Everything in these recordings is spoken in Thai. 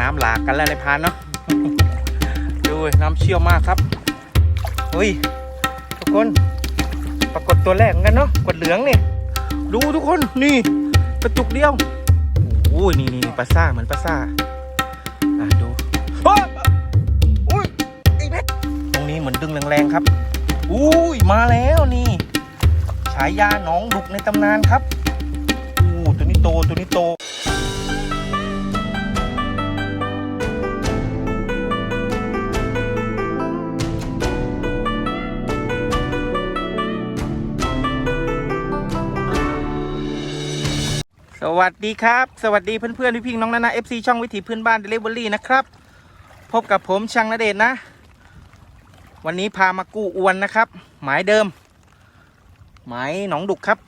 น้ำหลากกันแล้วในพานเนาะดูน้ำเชี่ยวมากครับเฮ้ยทุกคนปรากฏตัวแรกกันเนาะกดเหลืองนี่ดูทุกคนนี่กระจุกเดียวโอ้ยนี่นี่ปลาซ่าเหมือนปลาซ่าอะดูอุ้ยไอ้แม็กตรงนี้เหมือนดึงแรงๆครับอุ้ยมาแล้วนี่ ฉายาหนองดุกในตำนานครับอู้ตัวนี้โตตัวนี้โต วัสดีครับ สวัสดีเพื่อนๆพี่ๆน้องนานาเอฟซีช่องวิถีพื้นบ้านเดลิเวอรี่นะครับ พบกับผมช่างนเดชนนะ วันนี้พามากู้อวนนะครับ หมายเดิม หมายหนองดุกครับ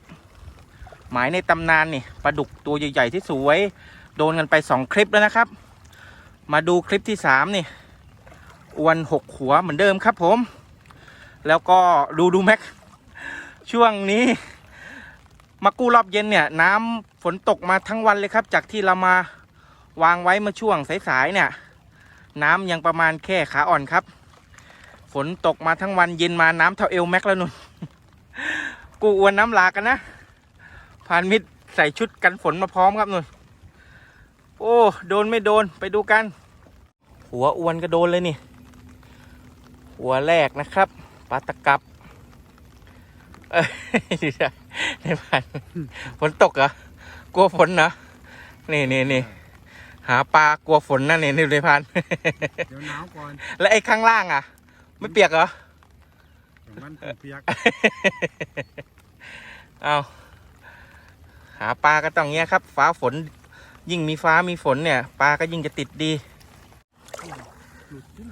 หมายในตำนานนี่ปลาดุกตัวใหญ่ๆที่สวย โดนกันไปสองคลิปแล้วนะครับ มาดูคลิปที่สามนี่ อวนหกหัวเหมือนเดิมครับผม แล้วก็ดูดูแม็กช่วงนี้ มากู้รอบเย็นเนี่ย น้ำฝนตกมาทั้งวันเลยครับ จากที่เรามาวางไว้เมื่อช่วงสายๆเนี่ย น้ำยังประมาณแค่ขาอ่อนครับ ฝนตกมาทั้งวันเย็นมาน้ำเท่าเอวแม็กแล้วนุ่นกูอวนน้ำหลากกันนะพานมิตรใส่ชุดกันฝนมาพร้อมครับนุ่นโอ้โดนไม่โดนไปดูกัน หัวอวนก็โดนเลยนี่ หัวแรกนะครับปลาตะกับ เอ้ยในพันฝนตกเหรอกลัวฝนเหรอนี่นี่นี่หาปลากลัวฝนนั่นนี่ในพันเดี๋ยวหนาวก่อนแล้วไอ้ข้างล่างอะ ไม่เปียกเหรอเดี๋ยวมันเปียกเอาหาปลาก็ต้องเงี้ยครับ ฟ้าฝน ยิ่งมีฟ้ามีฝนเนี่ย ปลาก็ยิ่งจะติดดีหลุดขึ้น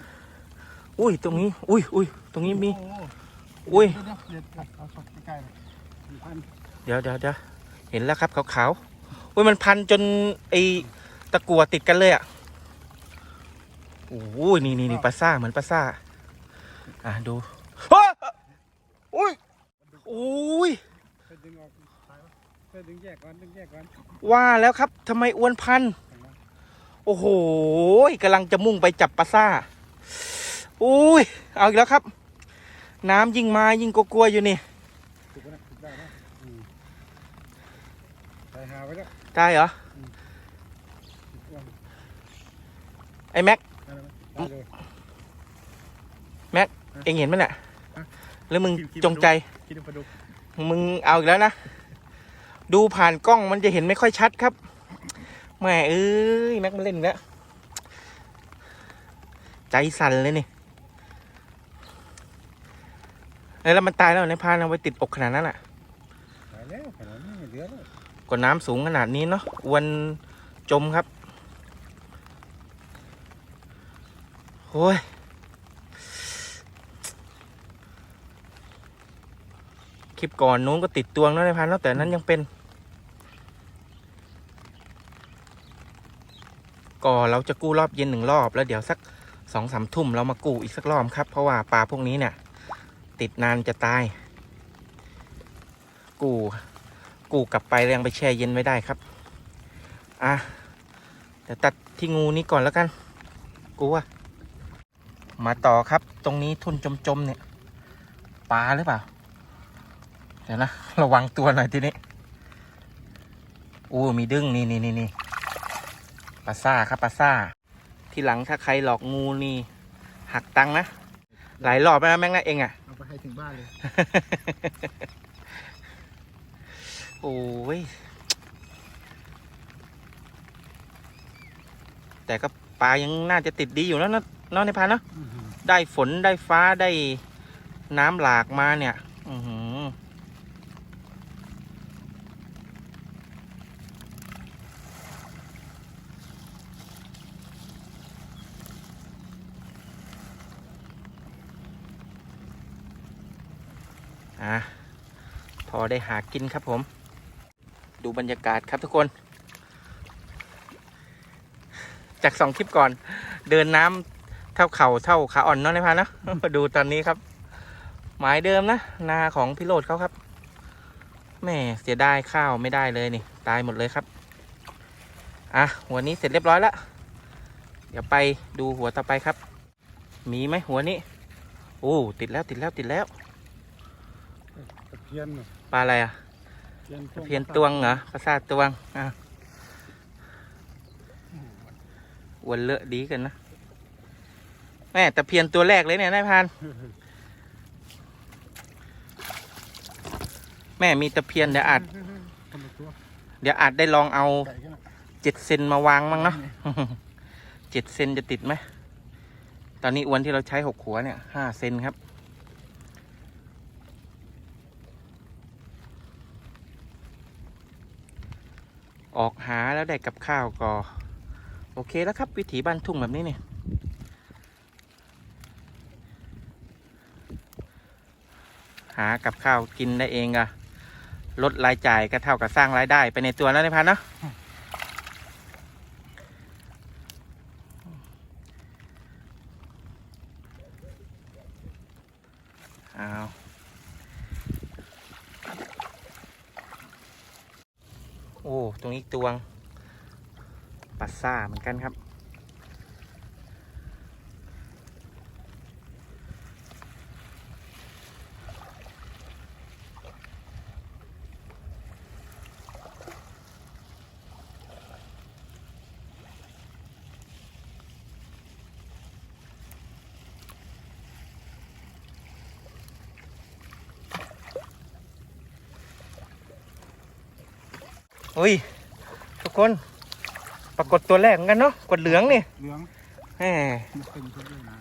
อุ้ยตรงนี้ อุ้ยอุ้ยตรงนี้มี โอุ้ ย เดี๋ยวเดี๋ยวเดี๋ยวเอาสดใกล้ๆเลยมีพันเดี๋ยวเดี๋ยวเดี๋ยวเห็นแล้วครับขาวๆอุ้ยมันพันจนไอตะกัวติดกันเลยอะโอ้ยนี่นี่นี่ปลาซ่าเหมือนปลาซ่า อะดูเฮ้ยอุ้ยอุ้ยไปดึงออกสายวะไปดึงแยกก่อนดึงแยกก่อนว่าแล้วครับทำไมอ้วนพันเห็นไหมโอ้โหกำลังจะมุ่งไปจับปลาซ่าอุ้ยเอาอีกแล้วครับ น้ำยิ่งมายิ่งกลัวๆอยู่นี่ถูกปะนะถูกได้นะอืมใส่หาไว้แล้วได้เหรออ้วนไอ้แม็ก ได้แล้วไหมได้เลย เองเห็นไหมน่ะฮะแล้วมึงคิดคิดจงใจ คิดดูปลาดุกมึงเอาอีกแล้วนะ ดูผ่านกล้องมันจะเห็นไม่ค่อยชัดครับแหม่เอ้ยแม็กมันเล่นอีกแล้ว ใจสั่นเลยนี่เอ้ย แล้วมันตายแล้วในพานเอาไปติดอกขนาดนั้นอะตายแล้วขนาดนี้ไม่เหลือแล้วกว่าน้ำสูงขนาดนี้เนาะอวนจมครับโอ้ยคลิปก่อนนู้นก็ติดตวงแล้วในพันแล้วแต่นั้นยังเป็น ก็เราจะกู้รอบเย็นหนึ่งรอบแล้วเดี๋ยวสักสองสามทุ่มเรามากู้อีกสักรอบครับ เพราะว่าปลาพวกนี้เนี่ย ติดนานจะตาย กูกูกลับไปยังไปแช่เย็นไม่ได้ครับ อะเดี๋ยวตัดที่งูนี้ก่อนแล้วกัน กูว่ามาต่อครับ ตรงนี้ทุนจมๆเนี่ยปลาหรือเปล่า เดี๋ยวนะ ระวังตัวหน่อยทีนี้อู้มีดึงนี่นี่นี่นี่ปลาซ่าครับปลาซ่า ที่หลังถ้าใครหลอกงูนี่ หักตังนะ หลายรอบแล้วนะแม่งนะเองอะเอา ไปให้ถึงบ้านเลย โอ้ย แต่ก็ปลายังน่าจะติดดีอยู่แล้วนะเน้องในพานเนาะอื้อหือได้ฝนได้ฟ้าได้น้ำหลากมาเนี่ย อือหืออะ พอได้หากินครับผม ดูบรรยากาศครับทุกคน จากสองคลิปก่อน เดินน้ำเท่าเข่าเท่าขาอ่อนเนาะในพันนะมาดูตอนนี้ครับ หมายเดิมนะ นาของพิโรธเขาครับแม่เสียดายข้าวไม่ได้เลยนี่ ตายหมดเลยครับ อะวันนี้เสร็จเรียบร้อยแล้ว เดี๋ยวไปดูหัวต่อไปครับ มีไหมหัวนี้ โอ้ ติดแล้วติดแล้วติดแล้ว เพียนน่ะปลาอะไรอะเพียนตะเพียนตวงเหรอปลาซาตวงอะอวนเลอะดีกันนะแม่ตะเพียนตัวแรกเลยเนี่ยนายพรานแม่มีตะเพียนเดี๋ยวอาจคนละตัวเดี๋ยวอาจได้ลองเอาไก่กันน่ะเจ็ดเซนมาวางมั้งเนาะเจ็ดเซนจะติดไหมตอนนี้อวนที่เราใช้หกหัวเนี่ยห้าเซนครับ ออกหาแล้วได้กับข้าวก็โอเคแล้วครับ วิถีบ้านทุ่งแบบนี้เนี่ยหากับข้าวกินได้เองอะลดรายจ่ายก็เท่ากับสร้างรายได้ไปในตัวแล้วในพันเนาะ อ้าวโอ้ ตรงนี้ตวงปัสซ่าเหมือน กันครับ อุ้ย ทุกคน ปรากฏตัวแรกเหมือนกันเนาะกดเหลืองนี่เหลืองแหมมันเป็นตัวด้วยนะ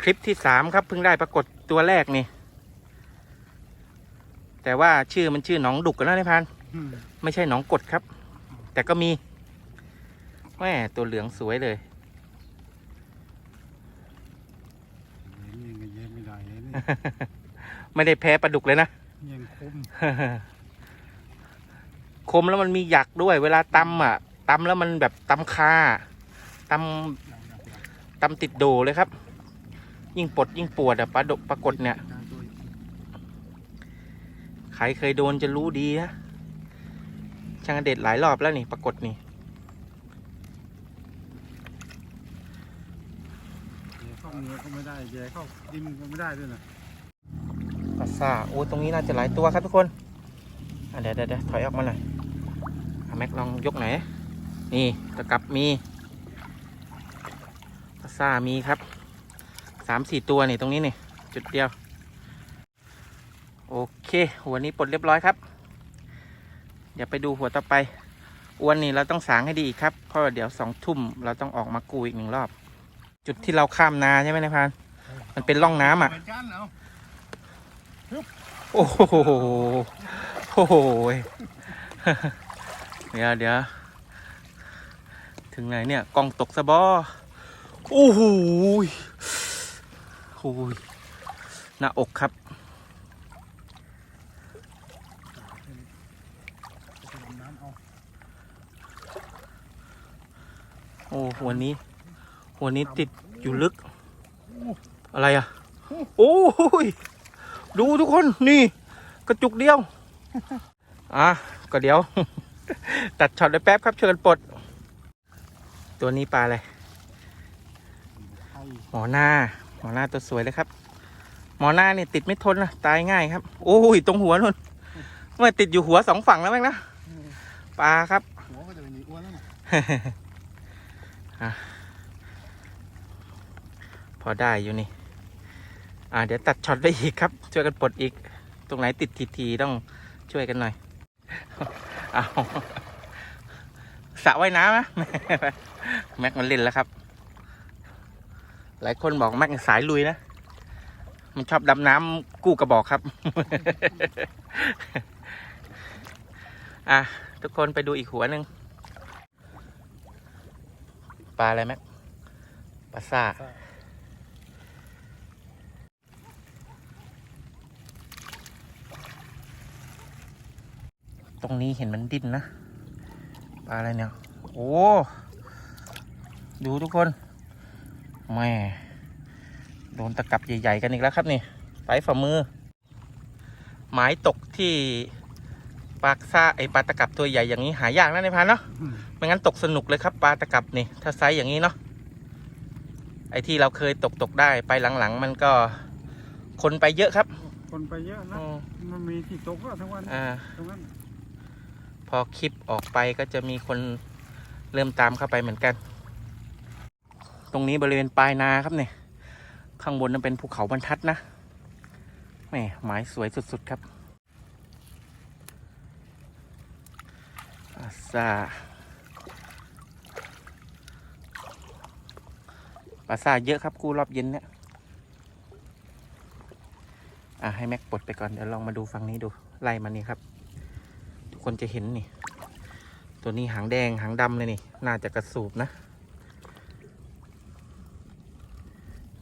คลิปที่สามครับเพิ่งได้ปรากฏตัวแรกนี่ แต่ว่าชื่อมันชื่อหนองดุกกันแล้วนายพันอืมไม่ใช่หนองกดครับ แต่ก็มีแม่ตัวเหลืองสวยเลยเห็นยังไงเย็นไม่ได้เลยนี่ไม่ได้แพ้ปลาดุกเลยนะยังคมคมแล้วมันมีหยักด้วย เวลาตำอะ ตำแล้วมันแบบตำคาตำตำติดโดเลยครับ ยิ่งปลดยิ่งปวดอะปลาดุกปรากฏเนี่ย ใครเคยโดนจะรู้ดีนะช่างอเด็ดหลายรอบแล้วนี่ปรากฏนี่แย่เข้าเนื้อก็ไม่ได้แย่เข้าดินก็ไม่ได้ด้วยนะปัสซ่าโอ้ตรงนี้น่าจะหลายตัวครับทุกคนอะเดี๋ยวเดี๋ยวเดี๋ยวถอยออกมาหน่อยอะแม็กลองยกหน่อย นี่ตะกรับมีปัสซ่ามีครับสามสี่ตัวนี่ตรงนี้นี่จุดเดียว โอเค หัวนี้ปลดเรียบร้อยครับ เดี๋ยวไปดูหัวต่อไปอวนนี่เราต้องสางให้ดีอีกครับ เพราะว่าเดี๋ยวสองทุ่มเราต้องออกมากูอีกหนึ่งรอบ จุดที่เราข้ามนาใช่ไหมนายพราน มันเป็นร่องน้ำอะเหมือนกันเอาโอ้โห โอ้โห เดี๋ยวเดี๋ยว ถึงไหนเนี่ยกองตกสะบอโอ้โหโอ้ยหน้าอกครับไปดำน้ำเอาโอ้หัวนี้ หัวนี้ติดอยู่ลึก อะไรอะ โอ้ยดูทุกคนนี่กระจุกเดียว อะ ก็เดี๋ยว ตัดช็อตได้แป๊บครับช่วยกันปลด ตัวนี้ปลาอะไรไข่หมอหน้า หมอหน้าตัวสวยเลยครับ หมอหน้านี่ติดไม่ทนนะตายง่ายครับ โอ้ยตรงหัวนู่นไม่ติดอยู่หัวสองฝั่งแล้วแม่งนะปลาครับหัวก็จะเป็นอีกอ้วนแล้วนะพอได้อยู่นี่ อ่า เดี๋ยวตัดช็อตได้อีกครับ ช่วยกันปลดอีก ตรงไหนติดทีๆต้องช่วยกันหน่อยเอาสระว่ายน้ำนะ แม็กมันเล่นแล้วครับ หลายคนบอกแม็กสายลุยนะ มันชอบดำน้ำกู้กระบอกครับ อะ ทุกคนไปดูอีกหัวหนึ่งปลาอะไรแม็กปลาซ่าตรงนี้เห็นมันดิ้นนะ ปลาอะไรเนี่ย โอ้ ดูทุกคนแม่โดนตะกับใหญ่ ๆ กันอีกแล้วครับนี่ไฟฝ่ามือ หมายตกที่ปลาซ่าไอปลาตะกับตัวใหญ่อย่างนี้หายากนะในพันเนาะอืมไม่งั้นตกสนุกเลยครับปลาตะกับนี่ ถ้าไซส์อย่างนี้เนาะไอ้ที่เราเคยตกตกได้ไปหลังๆ มันก็คนไปเยอะครับ คนไปเยอะนะอืมมันมีที่ตกแล้วทั้งวันอ่าตรงนั้นพอคลิปออกไปก็จะมีคนเริ่มตามเข้าไปเหมือนกัน ตรงนี้บริเวณปลายนาครับเนี่ย ข้างบนนั้นเป็นภูเขาบรรทัดนะแหมหมายสวยสุด ๆ ครับอาซาปลาซาเยอะครับกู้รอบเย็นเนี่ยอะให้แม็กปลดไปก่อนเดี๋ยวลองมาดูฝั่งนี้ดูไล่มานี่ครับ ทุกคนจะเห็นนี่ ตัวนี้หางแดงหางดำเลยนี่ น่าจะกระสูบนะ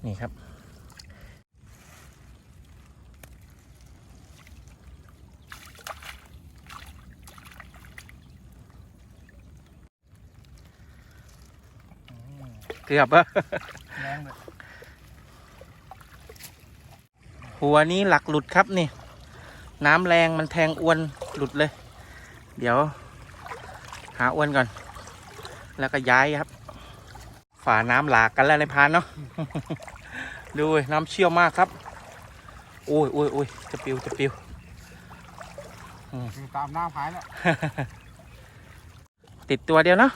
นี่ครับ เกือบอะแรงเลยหัวนี้หลักหลุดครับนี่ น้ำแรงมันแทงอวนหลุดเลย เดี๋ยว หาอวนก่อน แล้วก็ย้ายครับฝาน้ำหลากกันแล้วในพานเนาะ ดูเว้ยน้ำเชี่ยวมากครับโอ้ยโอ้ยโอ้ยจะปิวจะปิวคือตามน้ำหายแล้ว ติดตัวเดียวเนาะ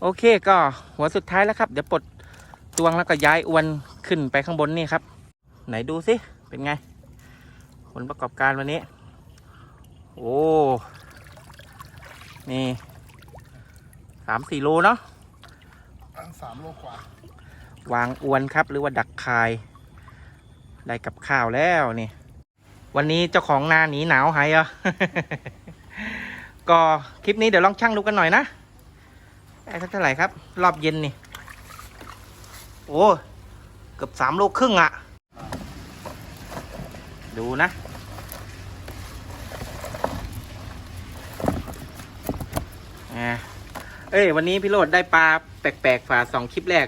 โอเคก็หัวสุดท้ายแล้วครับ เดี๋ยวปลดตวงแล้วก็ย้ายอวนขึ้นไปข้างบนนี่ครับ ไหนดูสิ เป็นไง ผลประกอบการวันนี้ โอ้ นี่สามสี่โลเนาะสามโลกว่า วางอวนครับ หรือว่าดักคายได้กับข้าวแล้วนี่ วันนี้เจ้าของนาหนีหนาวหายอะก็คลิปนี้เดี๋ยวลองชั่งดูกันหน่อยนะได้สักเท่าไหร่ครับ รอบเย็นนี่ โอ้เกือบสามโลครึ่งอะดูนะเอ้ยวันนี้พี่โรดได้ปลาแปลกๆฝาสองคลิปแรก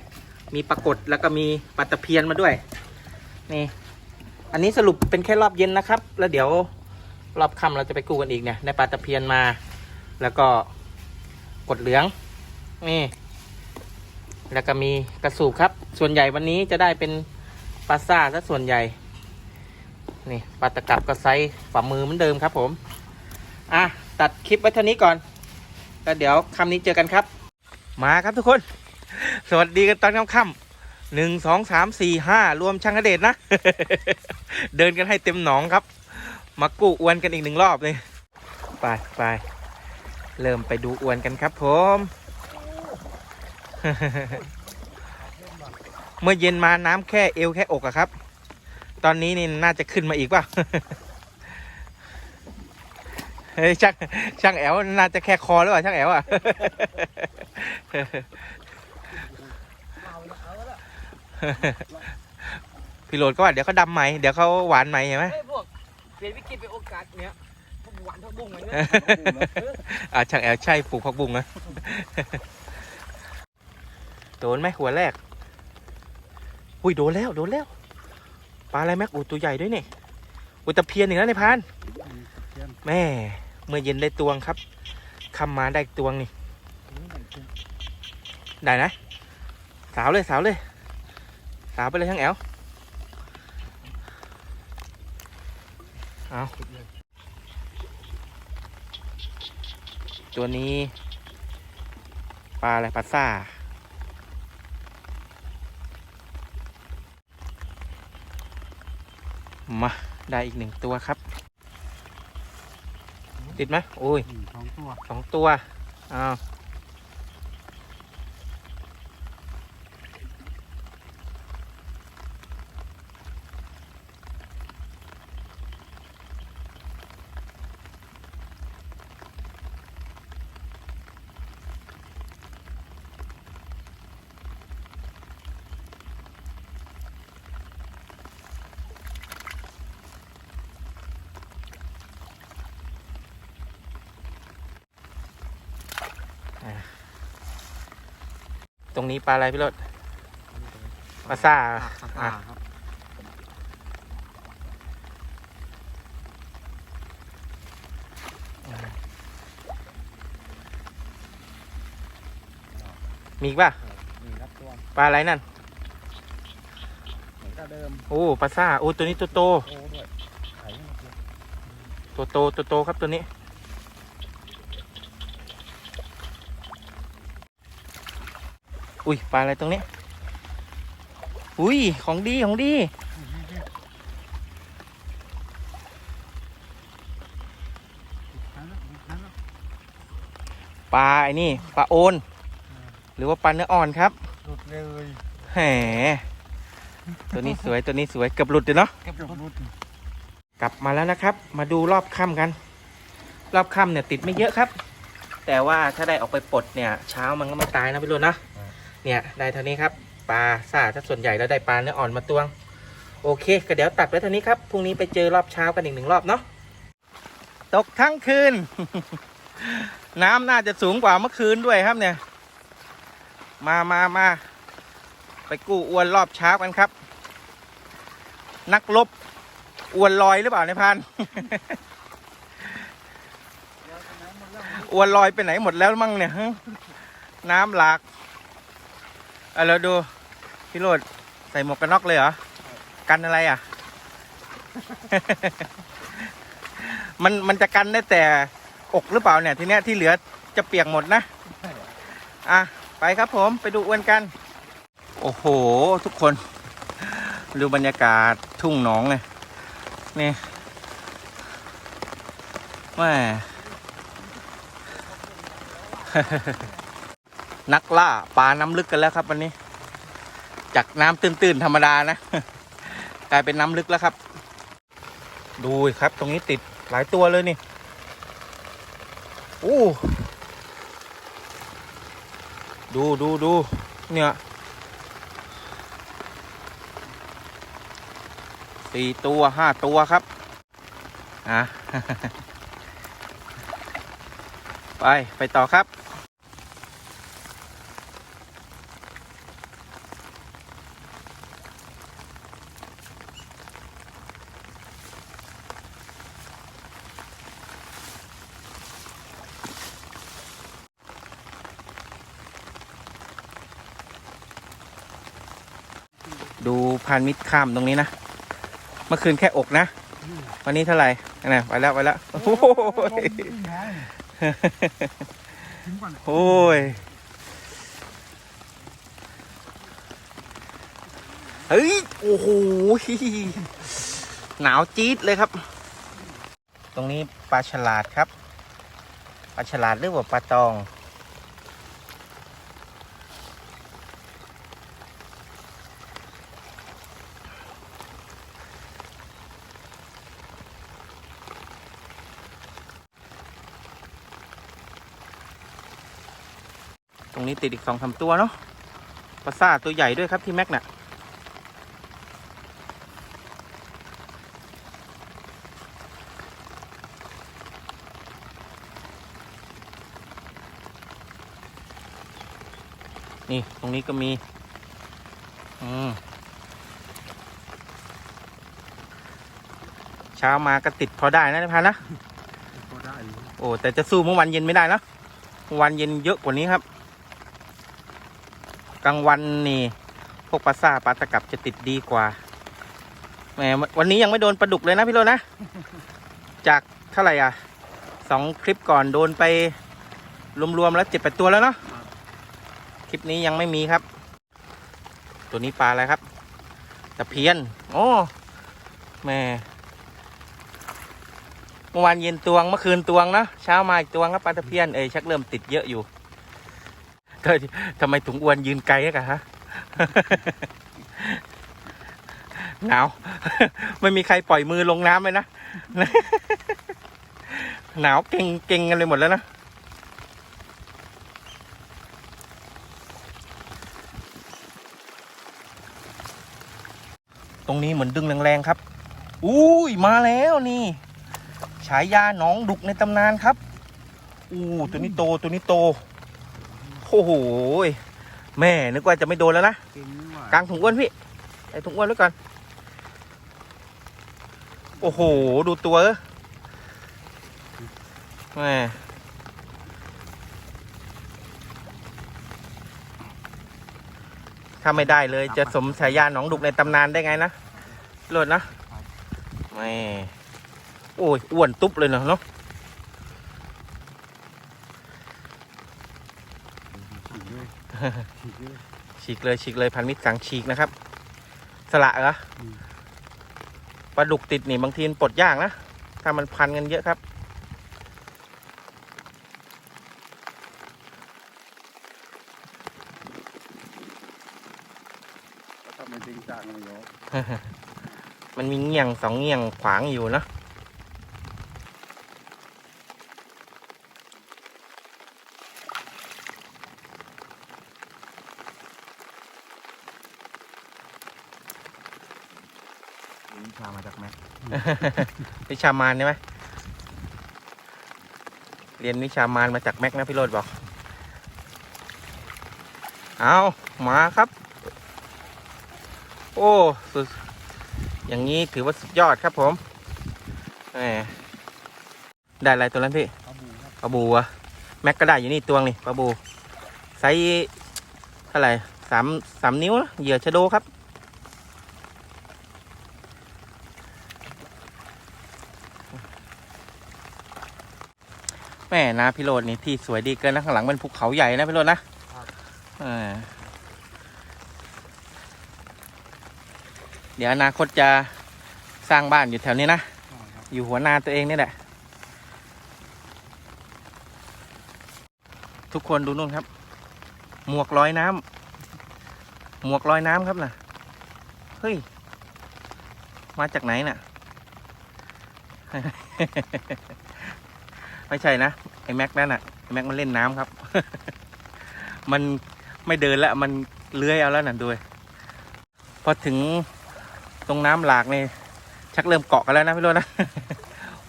มีปรากฏแล้วก็มีปลาตะเพียนมาด้วย นี่ อันนี้สรุปเป็นแค่รอบเย็นนะครับ แล้วเดี๋ยวรอบค่ำเราจะไปกู้กันอีกเนี่ยได้ปลาตะเพียนมา แล้วก็กดเหลือง นี่ แล้วก็มีกระสูบครับ ส่วนใหญ่วันนี้จะได้เป็นปลาซ่าซะส่วนใหญ่ นี่ปลาตะกับก็ไซส์ฝ่ามือเหมือนเดิมครับ ผม อะตัดคลิปไว้เท่านี้ก่อนแล้วเดี๋ยวคำนี้เจอกันครับ มาครับทุกคน สวัสดีกันตอนค่ำๆหนึ่งสองสามสี่ห้ารวมช่างกระเดชนะ เดินกันให้เต็มหนองครับ มากู้อวนกันอีกหนึ่งรอบเลยไปไปเริ่มไปดูอวนกันครับผม เมื่อเย็นมาน้ำแค่เอวแค่อกอะครับ ตอนนี้นี่น่าจะขึ้นมาอีกป่ะเฮ้ยช่างช่างแอลน่าจะแค่คอหรือเปล่าช่างแอลอะ พี่โรดก็ว่าเดี๋ยวเขาดำใหม่เดี๋ยวเขาหวานใหม่เห็นไหมเฮ้ยพวกเปลี่ยนวิกฤตเป็นโอกาสเนี้ยพวกหวานทั้งบุ้งเลยเนี่ยอ่าช่างแอลใช่ปลูกผักบุ้งนะโดนไหมหัวแรก อุ้ยโดนแล้วโดนแล้วปลาอะไรแม็กอูตัวใหญ่ด้วยเนี่ยอุยตะเพียนอีกแล้วในพาน แม่ เมื่อเย็นได้ตวงครับคำมาได้ตวงนี่ ได้นะ สาวเลยสาวเลย สาวไปเลยช่างแอลเอาตัวนี้ ปลาอะไรปลาซ่ามา ได้อีกหนึ่งตัวครับ ติดไหมโอ้ยอืมสองตัวสองตัวอ้าว ตรงนี้ปลาอะไรพี่รถปลาซ่าอ่าอะครับมีอีกป่ะนี่ครับตัวปลาอะไรนั่นก็เดิมโอ้ปลาซ่าโอ้ตัวนี้ตัวโตโอ้ด้วยไข่หมดเลยตัวโตตัวโตครับตัวนี้ อุ้ยปลาอะไรตรงนี้ อุ้ยของดีของดีนั่นแล้วนั่นแล้วปลาไอ้นี่ปลาโอน หรือว่าปลาเนื้ออ่อนครับหลุดเลยแหมตัวนี้สวยตัวนี้สวยเกือบหลุดเลยเนาะเก็บหลุดกลับมาแล้วนะครับ มาดูรอบค่ำกัน รอบค่ำเนี่ยติดไม่เยอะครับ แต่ว่าถ้าได้ออกไปปลดเนี่ย เช้ามันก็ไม่ตายนะพี่รุ่นนะ เนี่ยได้เท่านี้ครับปลาซาถ้าส่วนใหญ่แล้วได้ปลาเนื้ออ่อนมาตวง โอเค ก็เดี๋ยวตัดไว้เท่านี้ครับพรุ่งนี้ไปเจอรอบเช้ากันอีกหนึ่งรอบเนาะตกทั้งคืน น้ำน่าจะสูงกว่าเมื่อคืนด้วยครับเนี่ย มามามาไปกู้อวนรอบเช้ากันครับ นักลบอวนลอยหรือเปล่าในพันอวนลอยไปไหนหมดแล้วมั่งเนี่ยน้ำหลาก เอาเราดู พี่โรดใส่หมวกกันน็อกเลยเหรอ กันอะไรอะ มันมันจะกันได้แต่อกหรือเปล่าเนี่ย ทีเนี้ยที่เหลือจะเปียกหมดนะ อะ ไปครับผมไปดูอวนกัน โอ้โห ทุกคน ดูบรรยากาศทุ่งหนองเลยนี่แม่ นักล่าปลาน้ำลึกกันแล้วครับวันนี้ จากน้ำตื้นๆธรรมดานะ กลายเป็นน้ำลึกแล้วครับ ดูครับ ตรงนี้ติดหลายตัวเลยนี่โอ้ดูดูดูเนี่ยสี่ตัวห้าตัวครับ อะ ไป ไปต่อครับ ดูพานมิดข้ามตรงนี้นะ เมื่อคืนแค่อกนะ วันนี้เท่าไหร่นะไปแล้วไปแล้ว โอ้โหถึงก่อนโอ้ยเฮ้ย โอ้โห หนาวจี๊ดเลยครับ ตรงนี้ปลาฉลาดครับ ปลาฉลาดหรือว่าปลาตอง นี้ติดอีกสองสามตัวเนาะปลาซ่าตัวใหญ่ด้วยครับที่แม็กน่ะนี่ ตรงนี้ก็มี อืม เช้ามาก็ติดพอได้นะนายพันนะก็ได้อยู่โอ้ แต่จะสู้เมื่อวันเย็นไม่ได้นะเมื่อวันเย็นเยอะกว่านี้ครับก ลางวันนี่ พวกปลาซ่าปลาตะกับจะติดดีกว่าแหมวันนี้ยังไม่โดนปลาดุกเลยนะพี่โรจน์นะ จากเท่าไหร่อะสองคลิปก่อนโดนไปรวมๆแล้วเจ็ดแปดตัวแล้วเนาะคลิปนี้ยังไม่มีครับ ตัวนี้ปลาอะไรครับตะเพียน โอ้แหม่เมื่อวานเย็นตวงเมื่อคืนตวงเนาะเช้ามาอีกตวงครับปลาตะเพียนเอ้ยชักเริ่มติดเยอะอยู่ เธอทำไมถุงอ้วนยืนไกลอะกะฮะหนาว ไม่มีใครปล่อยมือลงน้ำเลยนะ หนาวเก่งเก่งกันเลยหมดแล้วนะตรงนี้เหมือนดึงแรงๆครับ อุ้ยมาแล้วนี่ ฉายาหนองดุกในตำนานครับ อู้ตัวนี้โตตัวนี้โต โอ้โหยแม่นึกว่าจะไม่โดนแล้วนะกินว่ะกลางถุงอ้วนพี่ใส่ถุงอ้วนไว้ก่อนโอ้โห ดูตัวเอ้ยแม่ทถ้าไม่ได้เลยจะสมฉายาหนองดุกในตำนานได้ไงนะโหลดนะไม่โอ้ยอ้วนตุ๊บเลยเนาะเนาะ ฉีกเลยฉีกเลยฉีกเลยฉีกเลยพันมิตรสังฉีกนะครับ สละเหรออืมปลาดุกติดนี่บางทีมันปลดยากนะ ถ้ามันพันกันเยอะครับก็ทำเป็นจริงจังเลยโยมันมีเงี่ยงสองเงี่ยงขวางอยู่นะ วิชามาจากแม็ก วิชามานใช่ไหมเรียนวิชามานมาจากแม็กนะพี่โรดบอก เอามาครับ โอ้สุดอย่างนี้ถือว่าสุดยอดครับผมแหมได้อะไรตัวนั้นพี่ปลาบูครับปลาบูอะแม็กก็ได้อยู่นี่ตัวนี่ปลาบูไซส์เท่าไหร่สามสามนิ้วนะเหยื่อชะโดครับ แม่นะพี่โรดนี่ที่สวยดีเกินนะข้างหลังเป็นภูเขาใหญ่นะพี่โรดนะอ่าเดี๋ยวอนาคตจะสร้างบ้านอยู่แถวนี้นะใช่ครับอยู่หัวนาตัวเองนี่แหละ ทุกคนดูนู่นครับ หมวกลอยน้ำหมวกลอยน้ำครับน่ะ เฮ้ย มาจากไหนน่ะ ไม่ใช่นะไอ้แม็กนั่นน่ะไอ้แม็กมันเล่นน้ำครับ มันไม่เดินแล้วมันเลื้อยเอาแล้วน่ะด้วยพอถึงตรงน้ำหลากนี่ชักเริ่มเกาะกันแล้วนะพี่โรจน์นะ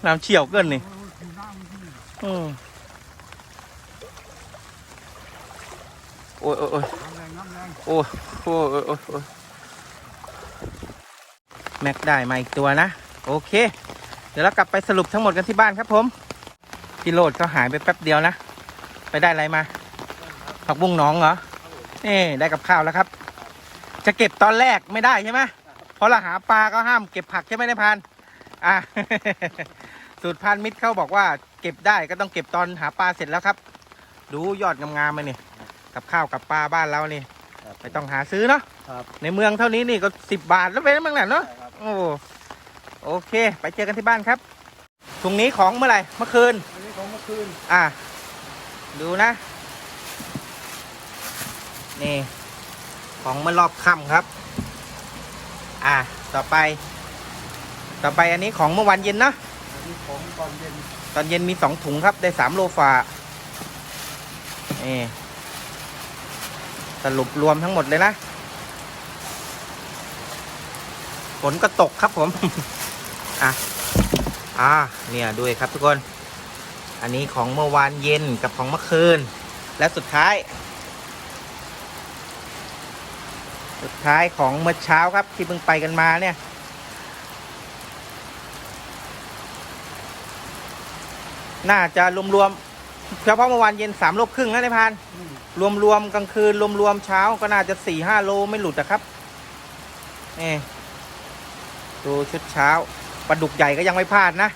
น้ำเชี่ยวเกินนี่อือโอ้ยโอ้ยโอ้ยโอ้ยโอ้ยโอ้ยแม็กได้มาอีกตัวนะ โอเค เดี๋ยวเรากลับไปสรุปทั้งหมดกันที่บ้านครับผม พี่โรดเขาหายไปแป๊บเดียวนะ ไปได้อะไรมาผักบุ้งหน้องเหรอนี่ได้กับข้าวแล้วครับ จะเก็บตอนแรกไม่ได้ใช่ไหมเพราะเราหาปลาก็ห้ามเก็บผักใช่ไหมนายพรานอะสูตรพรานมิตรเขาบอกว่า เก็บได้ก็ต้องเก็บตอนหาปลาเสร็จแล้วครับ ดูยอดงามๆมานี่กับข้าวกับปลาบ้านเรานี่ครับไม่ต้องหาซื้อเนาะครับในเมืองเท่านี้นี่ก็สิบบาทแล้วไปแล้วมั้งน่ะเนาะใช่ครับโอ้โอเค ไปเจอกันที่บ้านครับถุงนี้ของเมื่อไหร่เมื่อคืนอันนี้ ของเมื่อคืนอะ ดูนะ นี่ ของเมื่อรอบค่ำครับ อะ ต่อไป ต่อไปอันนี้ของเมื่อวันเย็นนะอันนี้ของตอนเย็น ตอนเย็นมีสองถุงครับ ได้สามโลฝานี่สรุปรวมทั้งหมดเลยนะฝนก็ตกครับผม อะ อ่า เนี่ยด้วยครับทุกคน อันนี้ของเมื่อวานเย็นกับของเมื่อคืน และสุดท้าย สุดท้ายของเมื่อเช้าครับที่เพิ่งไปกันมาเนี่ย น่าจะรวมๆเฉพาะเมื่อวานเย็นสามโลครึ่งนะนายพานอืมรวมๆกลางคืนรวมๆเช้าก็น่าจะสี่ห้าโลไม่หลุดนะครับนี่ดูชุดเช้าปลาดุกใหญ่ก็ยังไม่พลาดนะ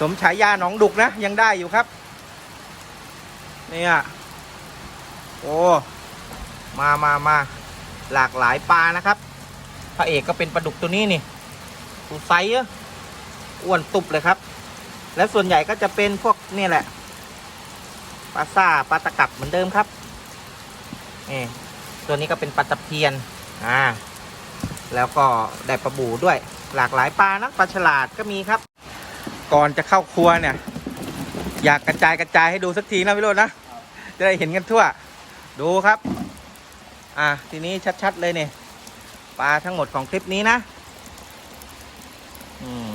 สมฉายาหนองดุกนะ ยังได้อยู่ครับ เนี่ยโอ้มามามาหลากหลายปลานะครับพระเอกก็เป็นปลาดุกตัวนี้นี่ดูไซส์อะอ้วนตุบเลยครับ แล้วส่วนใหญ่ก็จะเป็นพวกนี่แหละปลาซ่าปลาตะกับเหมือนเดิมครับนี่ตัวนี้ก็เป็นปลาตะเพียนอ่าแล้วก็ได้ปลาบูด้วย หลากหลายปลานะปลาฉลาดก็มีครับ ก่อนจะเข้าครัวเนี่ย อยากกระจายกระจายให้ดูสักทีนะพี่โรจน์นะ จะได้เห็นกันทั่ว ดูครับ อ่าทีนี้ชัด ๆ เลยเนี่ยปลาทั้งหมดของคลิปนี้นะ อืม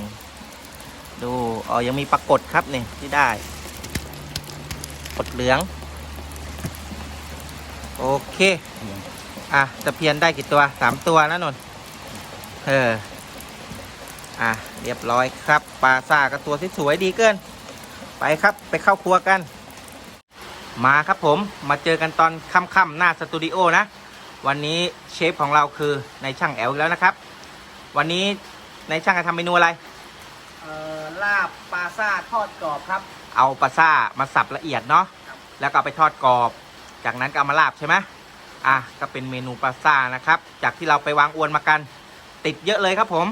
ดูอ๋อยังมีปลากดครับเนี่ยที่ได้กดเหลือง โอเค อะตะเพียนได้กี่ตัวสามตัวนะนนเออ อะเรียบร้อยครับปลาซ่าก็ตัวที่สวยดีเกิน ไปครับไปเข้าครัวกัน มาครับผมมาเจอกันตอนค่ำๆหน้าสตูดิโอนะ วันนี้เชฟของเราคือในายช่างแอลอีกแล้วนะครับ วันนี้ในายช่างจะทำเมนูอะไรเอ่อลาบปลาซ่าทอดกรอบครับ เอาปลาซ่ามาสับละเอียดเนาะครับแล้วก็เอาไปทอดกรอบ จากนั้นก็เอามาลาบใช่ไหมอะก็เป็นเมนูปลาซ่านะครับ จากที่เราไปวางอวนมากัน ติดเยอะเลยครับผม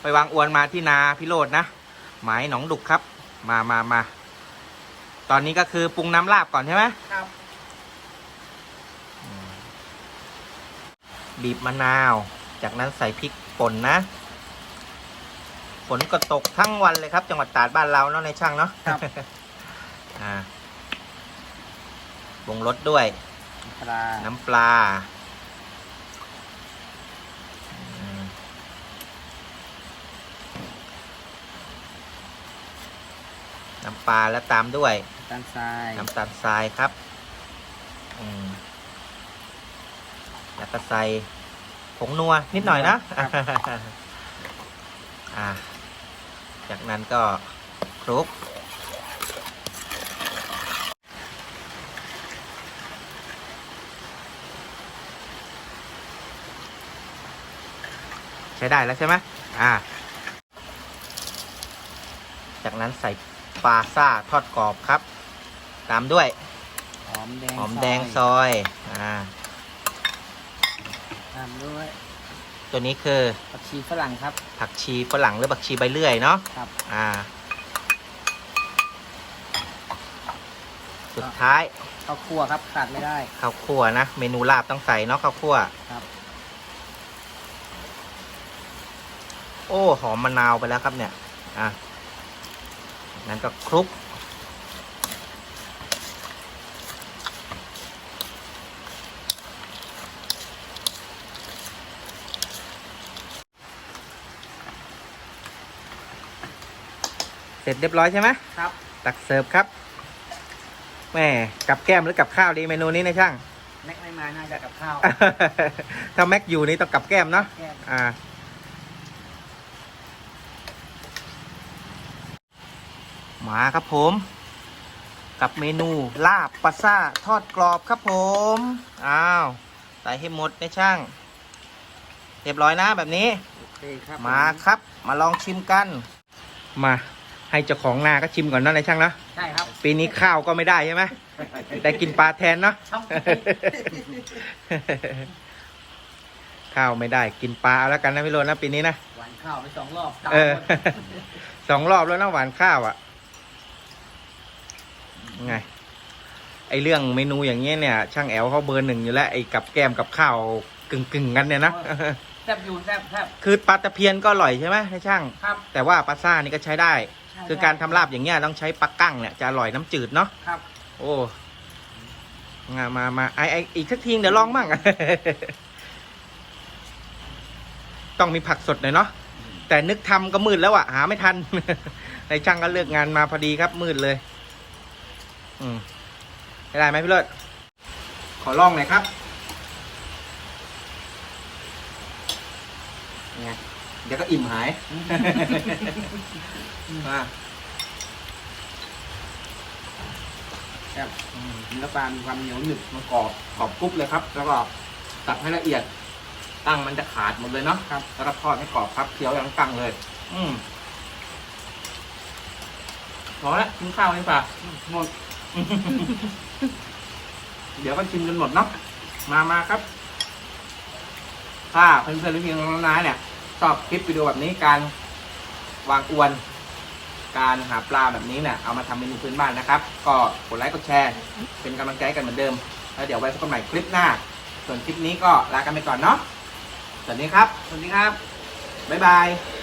ไปวางอวนมาที่นาพิโรดนะหมายหนองดุกครับ มามามาตอนนี้ก็คือปรุงน้ำลาบก่อนใช่ไหมครับบีบมะนาว จากนั้นใส่พริกป่นนะฝนก็ตกทั้งวันเลยครับ จังหวัดตราดบ้านเราเนาะในช่างเนาะครับอ่าปรุงรสด้วยปลาน้ำปลา น้ำปลาแล้วตามด้วยตาลทรายน้ำตาลทรายครับอืมแล้วก็ใส่ผงนัวนิดหน่อยนะอ่า จากนั้นก็คลุกใช้ได้แล้วใช่ไหมอ่า จากนั้นใส่ ปลาซ่าทอดกรอบครับ ตามด้วยหอมแดงหอมแดงซอยอ่าตามด้วย ตัวนี้คือผักชีฝรั่งครับ ผักชีฝรั่งหรือผักชีใบเลื่อยเนาะครับ อ่า สุดท้ายข้าวคั่วครับขาดไม่ได้ข้าวคั่วนะเมนูลาบต้องใส่เนาะข้าวคั่วครับ โอ้หอมมะนาวไปแล้วครับเนี่ย อะ นั้นก็คลุก เสร็จเรียบร้อยใช่ไหมครับ ตักเสิร์ฟครับแม่กับแก้มหรือกับข้าวดีเมนูนี้นะช่าง แม็กไม่มาน่าจะกับข้าว ถ้าแม็กอยู่นี่ต้องกับแก้มเนาะแก้ม อ่า มาครับผม กับเมนูลาบปลาซ่าทอดกรอบครับผม อ้าว ใส่ให้หมดนะช่าง เรียบร้อยนะแบบนี้โอเคครับมาครับ มาลองชิมกัน มาให้เจ้าของนาก็ชิมก่อนเนาะนายช่างเนาะใช่ครับ ปีนี้ข้าวก็ไม่ได้ใช่ไหมได้กินปลาแทนเนาะครับข้าวไม่ได้กินปลาเอาแล้วกันนะพี่โรจน์นะปีนี้นะหวานข้าวไปสองรอบตามเออหมดสองรอบแล้วนะหวานข้าวอะ่ะ ไง ไอเรื่องเมนูอย่างเงี้ยเนี่ย ช่างแอลเขาเบอร์หนึ่งอยู่แล้วไอกับแก้มกับข้าวกึ่งกึ่งๆกันเนี่ยนะแซ่บอยู่แซ่บแซ่บคือปลาตะเพียนก็อร่อยใช่ไหมให้ช่าง ครับแต่ว่าปลาซ่านี่ก็ใช้ได้ใช่คือการทำลาบอย่างเงี้ยต้องใช้ปลากั้งเนี่ยจะอร่อยน้ำจืดเนาะครับ โอ้งามามาไอไออีกสักทีเดี๋ยวลองมั่ง ต้องมีผักสดหน่อยเนาะแต่นึกทำก็มืดแล้วอะหาไม่ทัน ในช่างก็เลิกงานมาพอดีครับมืดเลย อืมได้ไหมพี่เลิศขอลองหน่อยครับไงเดี๋ยวก็อิ่มหายมาแซ่บอืมเนื้อปลามีความเหนียวหนึบมันกรอบกรอบกรุบเลยครับ แล้วก็ตัดให้ละเอียด ตั้งมันจะขาดหมดเลยเนาะครับแล้วก็ทอดให้กรอบครับเคี้ยวยังตั้งเลย อืมพอละกินข้าวนี่ป่ะหมด เดี๋ยวก็ชิมกันหมดเนาะมามาครับ ถ้าเพื่อนๆหรือพี่น้องๆเนี่ยชอบคลิปวิดีโอแบบนี้การวางอวน การหาปลาแบบนี้เนี่ยเอามาทำเมนูพื้นบ้านนะครับ ก็กดไลค์กดแชร์ เป็นกำลังใจกันเหมือนเดิม แล้วเดี๋ยวไว้พบกันใหม่คลิปหน้า ส่วนคลิปนี้ก็ลากันไปก่อนเนาะสวัสดีครับ สวัสดีครับ บ๊ายบาย